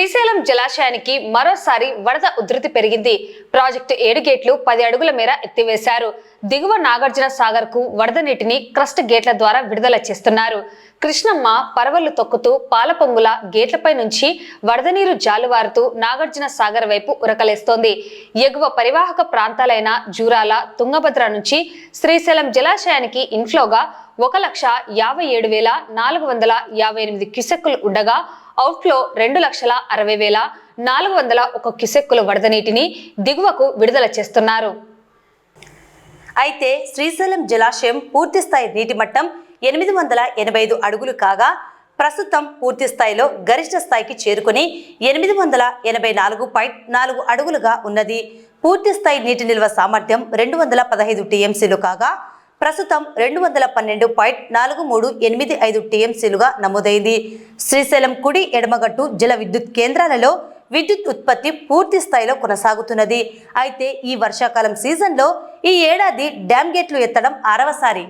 శ్రీశైలం జలాశయానికి మరోసారి వరద ఉధృతి పెరిగింది. ప్రాజెక్టు ఏడు గేట్లు పది అడుగుల మేర ఎత్తివేశారు. దిగువ నాగార్జున సాగర్కు వరద నీటిని క్రస్ట్ గేట్ల ద్వారా విడుదల చేస్తున్నారు. కృష్ణమ్మ పరవళ్ళు తొక్కుతూ పాలపొంగుల గేట్లపై నుంచి వరద నీరు జాలువారుతూ నాగార్జున సాగర్ వైపు ఉరకలేస్తోంది. ఎగువ పరివాహక ప్రాంతాలైన జూరాల తుంగభద్ర నుంచి శ్రీశైలం జలాశయానికి ఇన్ఫ్లోగా ఒక లక్ష యాభై ఏడు వేల నాలుగు వందల యాభై ఎనిమిది క్యూసెక్కులు ఉండగా అవుట్లో రెండు లక్షల అరవై వేల నాలుగు వందల ఒక క్యూసెక్కుల వరద నీటిని దిగువకు విడుదల చేస్తున్నారు. అయితే శ్రీశైలం జలాశయం పూర్తిస్థాయి నీటి మట్టం ఎనిమిది వందల ఎనభై ఐదు అడుగులు కాగా ప్రస్తుతం పూర్తి స్థాయిలో గరిష్ట స్థాయికి చేరుకుని ఎనిమిది వందల ఎనభై నాలుగు పాయింట్ నాలుగు అడుగులుగా ఉన్నది. పూర్తి స్థాయి నీటి నిల్వ సామర్థ్యం రెండు వందల పదహైదు టీఎంసీలు కాగా ప్రస్తుతం రెండు వందల పన్నెండు పాయింట్ నాలుగు మూడు ఎనిమిది ఐదు టీఎంసీలుగా నమోదైంది. శ్రీశైలం కుడి ఎడమగట్టు జల విద్యుత్ కేంద్రాలలో విద్యుత్ ఉత్పత్తి పూర్తి స్థాయిలో కొనసాగుతున్నది. అయితే ఈ వర్షాకాలం సీజన్లో ఈ ఏడాది డ్యామ్ గేట్లు ఎత్తడం ఆరవసారి.